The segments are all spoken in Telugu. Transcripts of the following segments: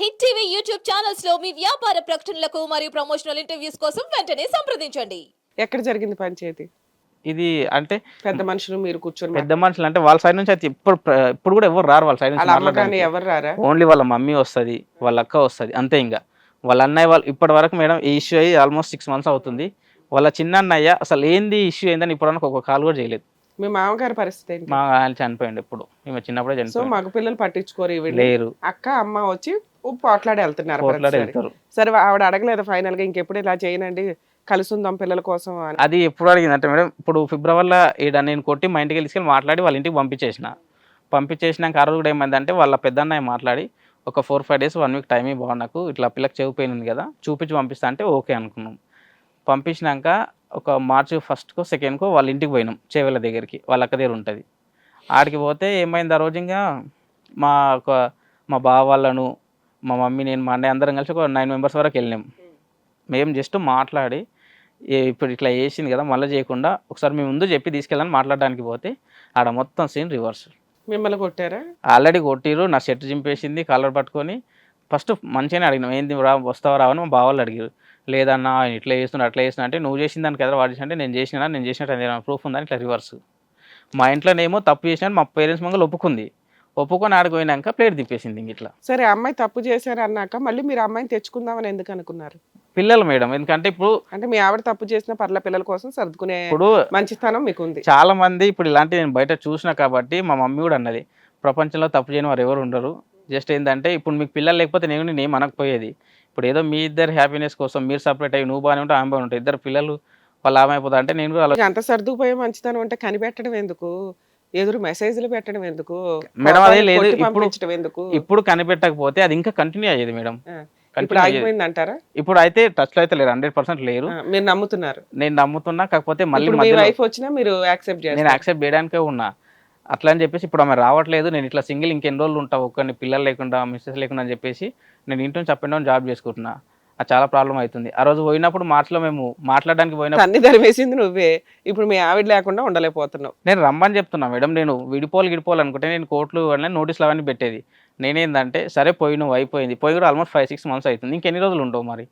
హిట్ టీవీ యూట్యూబ్ ఛానల్స్లో మీ వ్యాపార ప్రకటనలకు మరియు ప్రమోషనల్ ఇంటర్వ్యూస్ కోసం వెంటనే సంప్రదించండి. ఎక్కడ జరిగింది పంచాయతీ ఇది అంటే పెద్ద మనుషులు మీరు కూర్చొని పెద్ద మనుషులు అంటే వాళ్ళ సైడ్ నుంచి అయితే ఇప్పుడు ఇప్పుడు కూడా ఎవరు రారు వాళ్ళ సైడ్ వాళ్ళ నుంచి అమ్మగాని మాట్లాడడానికి. ఎవరు రారా? ఓన్లీ వాళ్ళ మమ్మీ వస్తుంది వాళ్ళ అక్క వస్తుంది అంతే ఇంకా. వాళ్ళ అన్నయ్య వాళ్ళు ఇప్పటి వరకు మేడం ఈ ఇష్యూ అయ్యి ఆల్మోస్ట్ సిక్స్ మంత్స్ అవుతుంది. వాళ్ళ చిన్న అన్నయ్య అసలు ఏంది ఇష్యూ ఏందని ఇప్పుడు ఒక కాల్ కూడా చేయలేదు. మీ మామగారి పరిస్థితి ఏంటి? మా ఆయన చనిపోయింది ఇప్పుడు ఈమె చిన్నప్పుడే సో చనిపోయింది మగ పిల్లలు పట్టించుకోరు ఇవి లేరు. అక్క అమ్మ వచ్చి పోట్లాడి వెళ్తున్నారు సరే ఆవిడ అడగలేదు ఫైనల్గా ఇంకెప్పుడు ఇలా చేయనండి కలిసి ఉందాం పిల్లల కోసం అని. అది ఎప్పుడు అడిగింది అంటే మేడం ఇప్పుడు ఫిబ్రవరిలో ఈడ నేను కొట్టి మా ఇంటికి తీసుకెళ్ళి మాట్లాడి వాళ్ళ ఇంటికి పంపించేసిన. పంపించేసినాక ఆ రోజు కూడా ఏమైందంటే వాళ్ళ పెద్దన్నయ్య మాట్లాడి ఒక four five days one week time ఇవ్వ నాకు ఇట్లా పిల్లకి చెవి పెయిన్ ఉంది కదా చూపించి పంపిస్తా అంటే ఓకే అనుకున్నాం. పంపించినాక ఒక మార్చి ఫస్ట్కో సెకండ్కో వాళ్ళ ఇంటికి పోయినాం చేవెళ్ళ దగ్గరికి వాళ్ళ అక్క దగ్గర ఉంటుంది. ఆడికి పోతే ఏమైంది ఆ రోజు ఇంకా మా ఒక మా బావ వాళ్ళను మా మమ్మీ నేను మా అన్నయ్య అందరం కలిసి ఒక నైన్ మెంబర్స్ వరకు వెళ్ళినాం. మేము జస్ట్ మాట్లాడి ఇప్పుడు ఇట్లా వేసింది కదా మళ్ళీ చేయకుండా ఒకసారి మేము ముందు చెప్పి తీసుకెళ్ళని మాట్లాడడానికి పోతే ఆడ మొత్తం సీన్ రివర్స్ మిమ్మల్ని కొట్టారా? ఆల్రెడీ కొట్టిరు నా షర్ట్ చింపేసింది కాలర్ పట్టుకొని. ఫస్ట్ మంచిగానే అడిగినాం ఏంది రా వస్తావా రావని మా బావాళ్ళు అడిగారు లేదన్నా ఆయన ఇట్లా చేస్తున్నా అట్లా చేస్తున్నా అంటే నువ్వు చేసిన దానికి ఎదురు వాడు అంటే నేను చేసినా నేను చేసినట్టు ప్రూఫ్ ఉందని ఇట్లా రివర్స్ మా ఇంట్లోనేమో తప్పు చేసిన మా పేరెంట్స్ మంగళ ఒప్పుకుంది. ఒప్పుకొని ఆడికి పోయినాక ప్లేట్ తిప్పేసింది ఇంక ఇట్లా. సరే అమ్మాయి తప్పు చేశారు అన్నాక మళ్ళీ మీరు అమ్మాయిని తెచ్చుకుందామని ఎందుకు అనుకున్నారు? పిల్లలు మేడం ఎందుకంటే ఇప్పుడు అంటే మీ ఆవిడ తప్పు చేసిన పర్ల పిల్లల కోసం సర్దుకునే ఇప్పుడు మంచితనం మీకు ఉంది చాలా మంది ఇప్పుడు ఇలాంటి నేను బయట చూసిన కాబట్టి మా మమ్మీ కూడా అన్నది ప్రపంచంలో తప్పు చేయని వారు ఎవరు ఉండరు. జస్ట్ ఏంటంటే ఇప్పుడు మీకు పిల్లలు లేకపోతే నేను నేను అనకపోయేది. ఇప్పుడు ఏదో మీ ఇద్దరు హ్యాపీనెస్ కోసం మీరు సపరేట్ అయ్యి నువ్వు బాగానే ఉంటే ఆమె బాగానే ఇద్దరు పిల్లలు వాళ్ళు ఆమె అయిపోతా అంటే నేను కూడా అంత సర్దుకుపోయే మంచితనం అంటే కనిపెట్టడం ఎందుకు? ఎదురు మెసేజ్లు పెట్టడం ఎందుకు? మేడం, అదే లేదు. పంపించడం ఎందుకు? ఇప్పుడు కనిపెట్టకపోతే అది ఇంకా కంటిన్యూ అయ్యేది మేడం. ఇప్పుడు. ఆగిపోయింది అంటారా ఇప్పుడు అయితే టచ్లో అయితే లేరు హండ్రెడ్ పర్సెంట్ లేరు. మీరు నమ్ముతున్నారు. నేను నమ్ముతున్నా కాకపోతే మళ్ళీ మీ వైఫ్ వచ్చినా మీరు యాక్సెప్ట్ నేను యాక్సెప్ట్ చేయడానికే ఉన్నా. అట్లా అని చెప్పేసి ఇప్పుడు ఆమె రావట్లేదు. నేను ఇట్లా సింగిల్ ఇంకెన్ని రోజులు ఉంటావు ఒక్కరిని పిల్లలు లేకుండా మిస్సెస్ లేకుండా అని చెప్పేసి నేను ఇంటి నుంచి అప్ అండ్ డౌన్ జాబ్ చేసుకుంటున్నా. చాలా ప్రాబ్లం అవుతుంది. ఆ రోజు పోయినప్పుడు మార్చిలో మేము మాట్లాడడానికి పోయినప్పుడు అన్ని ధరివేసింది నువ్వే. ఇప్పుడు మీ ఆవిడ లేకుండా ఉండలేకపోతున్నావు. నేను రమ్మని చెప్తున్నా మేడం నేను విడిపోలు గిడిపోలు అనుకుంటే నేను కోర్టులు అన్నీ నోటీసులు అవన్నీ పెట్టేది. నేనేందంటే సరే పోయి నువ్వు అయిపోయింది. పోయి కూడా ఆల్మోస్ట్ ఫైవ్ సిక్స్ మంత్స్ అవుతుంది. ఇంకెన్ని రోజులు ఉండవు మరి?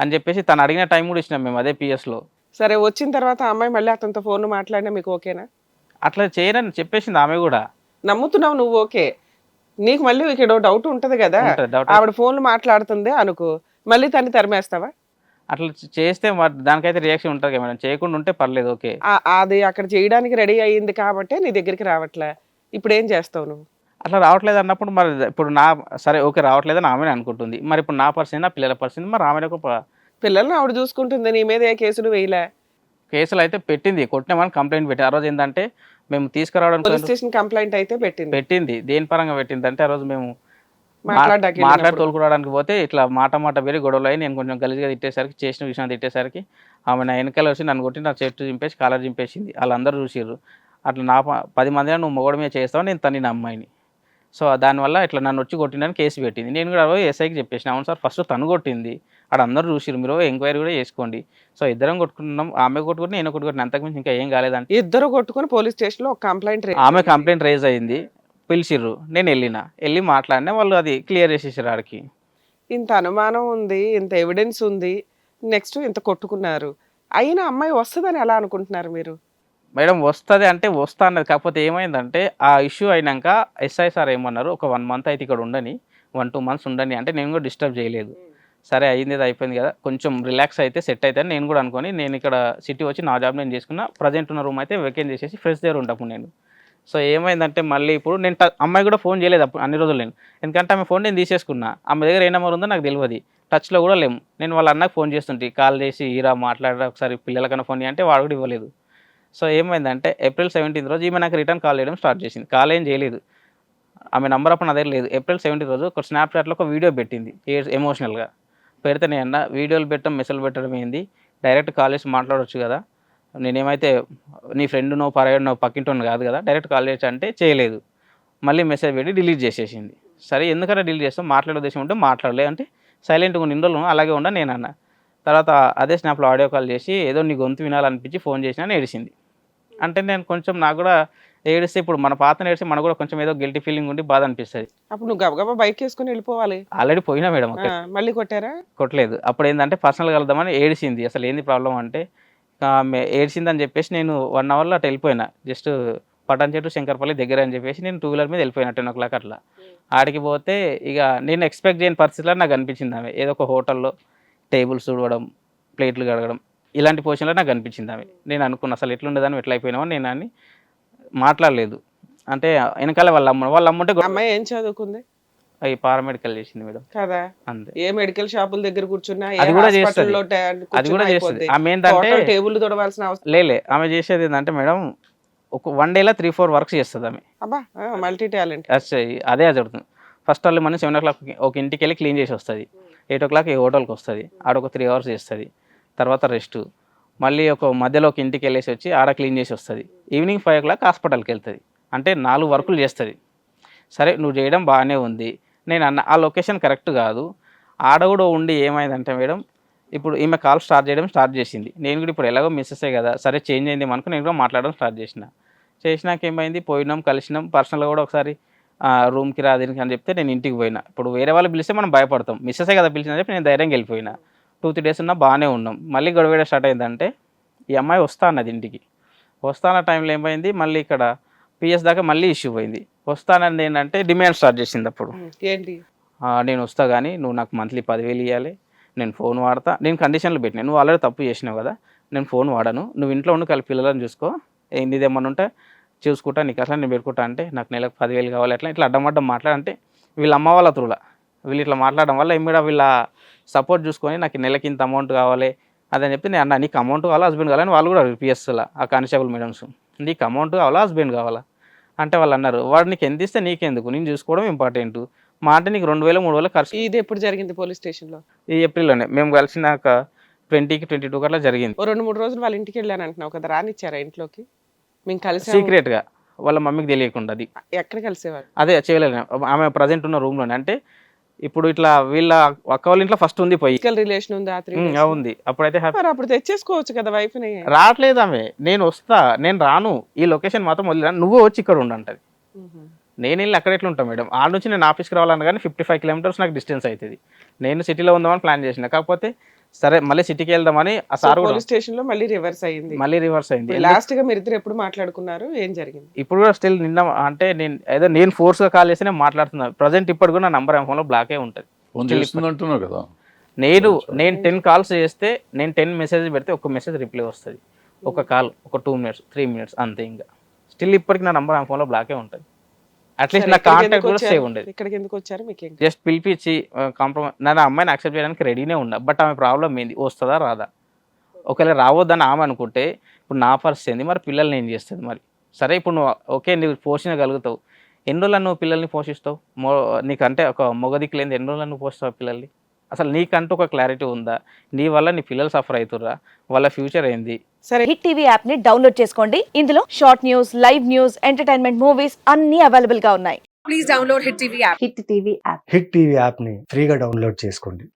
అని చెప్పేసి తను అడిగిన టైం కూడా ఇచ్చినాం మేము అదే పిఎస్లో సరే వచ్చిన తర్వాత అమ్మాయి మళ్ళీ అతనితో ఫోన్ మాట్లాడినా మీకు ఓకేనా? అట్లా చేయనని చెప్పేసింది ఆమె కూడా. నమ్ముతున్నావు నువ్వు ఓకే. నీకు మళ్ళీ ఇక్కడ డౌట్ ఉంటది కదా. ఆవిడ ఫోన్లు మాట్లాడుతుంది అనుకో. మళ్ళీ తన్ని తరిమేస్తావా? అట్లా చేస్తే దానికైతే రియాక్షన్ ఉంటుంది కదా మేడం. చేయకుండా ఉంటే పర్లేదు ఓకే. అది అక్కడ చేయడానికి రెడీ అయ్యింది కాబట్టి నీ దగ్గరికి రావట్లే. ఇప్పుడు ఏం చేస్తావు నువ్వు? అట్లా రావట్లేదు అన్నప్పుడు మరి ఇప్పుడు నా సరే ఓకే రావట్లేదని ఆమెనే అనుకుంటుంది. మరి ఇప్పుడు నా పర్సన్ నా పిల్లల పర్సన్ మరి ఆమె ఒక పిల్లల్ని ఆవిడ చూసుకుంటుంది నీ మీద ఏ కేసులు వేయలే. కేసులు అయితే పెట్టింది కొట్టినామని కంప్లైంట్ పెట్టి ఆ రోజు ఏంటంటే మేము తీసుకురావడానికి పోలీస్ స్టేషన్ కంప్లైంట్ అయితే పెట్టింది. పెట్టింది. దేని పరంగా పెట్టింది అంటే ఆ రోజు మేము మాట్లాడి. తోలుకురావడానికి పోతే ఇట్లా మాట మాట వేరే గొడవలు అయ్యి నేను కొంచెం గలీజ్గా తిట్టేసరికి చేసిన విషయం తిట్టేసరికి ఆమె నా వెనకాల వచ్చి నన్ను కొట్టి నా చెట్టు చింపేసి కాలర్ చింపేసింది. వాళ్ళందరూ చూసిర్రు. అట్లా నా పది మంది నువ్వు మొగడ మీద చేస్తావు? నేను తన్ని నా అమ్మాయిని. సో దానివల్ల ఇట్లా నన్ను వచ్చి కొట్టిందని కేసు పెట్టింది. నేను కూడా పోయి ఎస్ఐకి చెప్పేసిన అవును సార్ ఫస్ట్ తను కొట్టింది. అక్కడ అందరూ చూసిరు మీరు ఎంక్వైరీ కూడా చేసుకోండి. సో ఇద్దరం కొట్టుకున్నాం. ఆమె కొట్టుకుని నేను కొట్టుకుని అంతకుమించి ఇంకా ఏం కాలేదంటే ఇద్దరు కొట్టుకుని పోలీస్ స్టేషన్లో ఒక కంప్లైంట్ ఆమె కంప్లైంట్ రైజ్ అయింది. పిలిచిర్రు. నేను వెళ్ళిన. వెళ్ళి మాట్లాడినా వాళ్ళు అది క్లియర్ చేసేసారు ఆడికి. ఇంత అనుమానం ఉంది ఇంత ఎవిడెన్స్ ఉంది. నెక్స్ట్ ఇంత కొట్టుకున్నారు. అయినా అమ్మాయి వస్తుందని ఎలా అనుకుంటున్నారు మీరు? మేడం వస్తుంది అంటే వస్తా అన్నది. కాకపోతే ఏమైందంటే ఆ ఇష్యూ అయినాక ఎస్ఐ సార్ ఏమన్నారు ఒక వన్ మంత్ అయితే ఇక్కడ ఉండని వన్ టూ మంత్స్ ఉండని అంటే నేను కూడా డిస్టర్బ్ చేయలేదు. సరే అయింది అయిపోయింది కదా. కొంచెం రిలాక్స్ అయితే సెట్ అయితే అని నేను కూడా అనుకొని నేను ఇక్కడ సిటీ వచ్చి నా జాబ్ నేను చేసుకున్న. ప్రజెంట్ ఉన్న రూమ్ అయితే వెకేట్ చేసేసి ఫ్రెష్ దగ్గర ఉంటాము నేను. సో ఏమైందంటే మళ్ళీ ఇప్పుడు నేను ట- అమ్మాయి కూడా ఫోన్ చేయలేదు అప్పుడు అన్ని రోజులు నేను. ఎందుకంటే ఆమె ఫోన్ నేను తీసేసుకున్నా. ఆమె దగ్గర ఏ నెంబర్ ఉందో నాకు తెలియదు టచ్లో కూడా లేము. నేను వాళ్ళ అన్నకు ఫోన్ చేస్తుంటే కాల్ చేసి ఈరా మాట్లాడరా ఒకసారి పిల్లలకన్నా ఫోన్ అంటే వాడు కూడా ఇవ్వలేదు. సో ఏమైందంటే ఏప్రిల్ సెవెంటీన్త్ రోజు ఈమె నాకు రిటర్న్ కాల్ చేయడం స్టార్ట్ చేసింది. కాల్ ఏం చేయలేదు. ఆమె నంబర్ అప్పుడు నా దగ్గర లేదు. ఏప్రిల్ సెవెంటీన్త్ రోజు ఒక స్నాప్చాట్లో ఒక వీడియో పెట్టింది ఎమోషనల్గా. పెడితే నేను అన్న వీడియోలు పెట్టడం మెసేజ్ పెట్టడం ఏంది? డైరెక్ట్ కాల్ చేసి మాట్లాడవచ్చు కదా? నేనేమైతే నీ ఫ్రెండ్ నో పరాయడు నో పక్కింటోని కాదు కదా డైరెక్ట్ కాల్ చేసి అంటే చేయలేదు. మళ్ళీ మెసేజ్ పెట్టి డిలీట్ చేసేసింది. సరే ఎందుకంటే డిలీట్ చేస్తాం మాట్లాడే ఉద్దేశం ఉంటే మాట్లాడలే అంటే సైలెంట్గా ఉన్న రోజులు అలాగే ఉండ నేను అన్న. తర్వాత అదే స్నాప్లో ఆడియో కాల్ చేసి ఏదో నీ గొంతు వినాలనిపించి ఫోన్ చేసినా ఏడిసింది. అంటే నేను కొంచెం నాకు కూడా ఏడిస్తే ఇప్పుడు మన పాత ఏడిస్తే మనకు కూడా కొంచెం ఏదో గిల్టీ ఫీలింగ్ ఉండి బాధ అనిపిస్తుంది. అప్పుడు నువ్వు గబగబా బైక్ వేసుకుని వెళ్ళిపోవాలి. ఆల్రెడీ పోయినా మేడం మళ్ళీ కొట్టారా? కొట్టలేదు. అప్పుడు ఏంటంటే పర్సనల్ కలుద్దామని ఏడిసింది. అసలు ఏంది ప్రాబ్లం అంటే ఆమె చెప్పేసి నేను వన్ అవర్లో అటు వెళ్ళిపోయినా. జస్ట్ పటాన్ చెట్టు శంకర్పల్లి దగ్గర అని చెప్పేసి నేను టూ వీలర్ మీద వెళ్ళిపోయినా టెన్ ఓ క్లాక్ అట్లా. ఆడికి పోతే ఇక నేను ఎక్స్పెక్ట్ చేయని పరిస్థితిలో నాకు అనిపించింది ఆమె. ఏదో ఒక హోటల్లో టేబుల్స్ చూడడం ప్లేట్లు కడగడం ఇలాంటి పొజిషన్లో నాకు అనిపించింది ఆమె. నేను అనుకున్న అసలు ఎట్లుండదని ఎట్లా అయిపోయినామని నేను అని మాట్లాడలేదు. అంటే వెనకాల వాళ్ళ అమ్మ వాళ్ళ అమ్మ ఉంటే అమ్మాయి ఏం చదువుకుంది? అవి పారామెడికల్ చేసింది మేడం. కదా? అంతే. ఏ మెడికల్ షాపుల దగ్గర కూర్చున్నా అది కూడా చేస్తది. అది కూడా చేస్తుంది. ఆమె ఏంటంటే టేబుల్ తొడవలసిన అవసరం లేలే ఆమె చేసేది ఏంటంటే మేడం ఒక వన్ డేలో త్రీ ఫోర్ వర్క్స్ చేస్తుంది ఆమె. అబ్బా మల్టీ టాలెంట్ అదే జరుగుతుంది ఫస్ట్ వాళ్ళు మనం సెవెన్ ఓ క్లాక్ ఒక ఇంటికి వెళ్ళి క్లీన్ చేసి వస్తుంది. ఎయిట్ ఓ క్లాక్ ఈ హోటల్కి వస్తుంది. ఆడ ఒక త్రీ అవర్స్ చేస్తుంది. తర్వాత రెస్ట్ మళ్ళీ ఒక మధ్యలో ఒక ఇంటికి వెళ్ళేసి వచ్చి ఆడ క్లీన్ చేసి వస్తుంది. ఈవినింగ్ ఫైవ్ ఓ క్లాక్ హాస్పిటల్కి వెళ్తుంది. అంటే నాలుగు వర్కులు చేస్తుంది. సరే నువ్వు చేయడం బాగానే ఉంది. నేను అన్న ఆ లొకేషన్ కరెక్ట్ కాదు. ఆడ కూడా ఉండి ఏమైందంటే మేడం ఇప్పుడు ఈమె కాల్ స్టార్ట్ చేయడం స్టార్ట్ చేసింది. నేను కూడా ఇప్పుడు ఎలాగో మిస్సెసే కదా సరే చేంజ్ అయింది అనుకో నేను కూడా మాట్లాడడం స్టార్ట్ చేసిన. చేసినాక ఏమైంది? పోయినాం కలిసినాం. పర్సనల్గా కూడా ఒకసారి రూమ్కి రా దీనికి అని చెప్తే నేను ఇంటికి పోయినా. ఇప్పుడు వేరే వాళ్ళు పిలిస్తే మనం భయపడతాం. మిస్సెసే కదా పిలిచిన చెప్పి నేను ధైర్యంగా వెళ్ళిపోయినా. టూ త్రీ డేస్ ఉన్నా బాగానే ఉన్నాం. మళ్ళీ గొడవ స్టార్ట్ అయిందంటే ఈ అమ్మాయి వస్తా అన్నది ఇంటికి. వస్తాన టైంలో ఏమైంది? మళ్ళీ ఇక్కడ పిఎస్ దాకా మళ్ళీ ఇష్యూ పోయింది. వస్తానన్నది ఏంటంటే డిమాండ్ స్టార్ట్ చేసింది అప్పుడు ఏంటి? నేను వస్తా కానీ నువ్వు నాకు మంత్లీ పదివేలు ఇవ్వాలి నేను ఫోన్ వాడతా నేను కండిషన్లు పెట్టినా. నువ్వు ఆల్రెడీ తప్పు చేసినావు కదా నేను ఫోన్ వాడను. నువ్వు ఇంట్లో ఉండి కలిపి పిల్లలను చూసుకో. ఏంది ఏమన్నా ఉంటే చూసుకుంటా నీకు అట్లా నేను పెట్టుకుంటా అంటే నాకు నెలకు పదివేలు కావాలి అట్లా ఇట్లా అడ్డమడ్డం మాట్లాడంటే వీళ్ళ అమ్మ వాళ్ళ త్రూల వీళ్ళు ఇట్లా మాట్లాడడం వల్ల ఇమ్మీడ వీళ్ళ సపోర్ట్ చూసుకొని నాకు నెలకి ఇంత అమౌంట్ కావాలి అదని చెప్పి నేను అన్న నీకు అమౌంట్ కావాలా హస్బెండ్ కావాలని వాళ్ళు కూడా పిఎస్లా ఆ కానిస్టేబుల్ మేడమ్స్ నీకు అమౌంట్ కావాలా హస్బెండ్ కావాలా? అంటే వాళ్ళు అన్నారు వాడు నీకు ఎంత ఇస్తే నీకెందుకు? నేను చూసుకోవడం ఇంపార్టెంట్ మా అంటే నీకు రెండు వేలు మూడు వేలు ఖర్చు ఇది ఎప్పుడు జరిగింది పోలీస్ స్టేషన్లో ఈ ఏప్రిల్లోనే. మేము కలిసినాక ట్వంటీకి ట్వంటీ టూ అట్లా జరిగింది. ఓ రెండు మూడు రోజులు వాళ్ళ ఇంటికి వెళ్ళాను అంటున్నావు కదా రానిచ్చారా ఇంట్లోకి? మేము కలిసి సీక్రెట్గా. వాళ్ళ మమ్మీకి తెలియకుండా అది. ఎక్కడ కలిసేవారు? అదే చేయలేదు ఆమె ప్రజెంట్ ఉన్న రూమ్లోనే. అంటే ఇప్పుడు ఇట్లా వీళ్ళ అక్క వాళ్ళ ఇంట్లో ఫస్ట్ ఉంది పోయి. రిలేషన్ ఉంది అప్పుడైతే హ్యాపీ అప్పుడు తెచ్చేసుకోవచ్చు కదా వైఫ్ రావట్లేదు ఆమె. నేను వస్తా నేను రాను. ఈ లొకేషన్ మాత్రం వదిలేను నువ్వు వచ్చి ఇక్కడ ఉండంటది నేను వెళ్ళి అక్కడ ఎట్లా ఉంటాను మేడం? ఆ నుంచి నేను ఆఫీస్కి రావాలని కానీ ఫిఫ్టీ ఫైవ్ కిలోమీటర్స్ నాకు డిస్టెన్స్ అవుతుంది నేను సిటీలో ఉందామని ప్లాన్ చేసిన. కాకపోతే సరే మళ్ళీ సిటీకి వెళ్దామని ఆ సార్ కూడా పోలీస్ స్టేషన్లో మళ్ళీ రివర్స్ అయింది మళ్ళీ రివర్స్ అయింది. లాస్ట్గా మీరు ఇద్దరు ఎప్పుడు మాట్లాడుకున్నారు? ఏం జరిగింది? ఇప్పుడు కూడా స్టిల్ నిన్న అంటే నేను ఏదో నేను ఫోర్స్గా కాల్ చేసి నేను మాట్లాడుతున్నాను ప్రజెంట్ ఇప్పుడు కూడా నా నంబర్ ఫోన్లో బ్లాకే ఉంటుంది. ఫోన్ చేస్తుంది అంటున్నావు కదా. నేను నేను టెన్ కాల్స్ చేస్తే నేను టెన్ మెసేజ్ పెడితే ఒక మెసేజ్ రిప్లై వస్తుంది. ఒక కాల్ ఒక టూ మినిట్స్ త్రీ మినిట్స్ అంతే ఇంకా. స్టిల్ ఇప్పటికి నా నంబర్ ఆ ఫోన్లో బ్లాకే ఉంటుంది. అట్లీస్ట్ నా కాంటాక్ట్ కూడా? సేవ్ ఉండేది. ఇక్కడికి ఎందుకు వచ్చారు మీకు జస్ట్ పిలిపించి కాంప్రమైజ్ ఆ అమ్మాయిని యాక్సెప్ట్ చేయడానికి రెడీనే ఉన్నా. బట్ ఆమె ప్రాబ్లం ఏంది? వస్తుందా రాదా? ఒకవేళ రావద్దని ఆమె అనుకుంటే ఇప్పుడు నా పరిస్థితి ఏంది? మరి పిల్లల్ని ఏం చేస్తుంది మరి? సరే ఇప్పుడు నువ్వు ఓకే నువ్వు పోషించగలుగుతావు ఎన్ని రోజులు నువ్వు పిల్లల్ని పోషిస్తావు? మో నీకంటే ఒక మొగదికి లేని ఎన్ని రోజులు నువ్వు పోషిస్తావు పిల్లల్ని? అసలు నీకంటూ ఒక క్లారిటీ ఉందా? నీ వల్ల నీ పిల్లలు సఫర్ అవుతుర్రా వాళ్ళ ఫ్యూచర్ ఏంది? సరే హిట్ టీవీ యాప్ని డౌన్లోడ్ చేసుకోండి. ఇందులో short news live news entertainment movies అన్ని అవైలబుల్గా ఉన్నాయి. Hit TV app hit TV యాప్ని ఫ్రీగా డౌన్లోడ్ చేసుకోండి.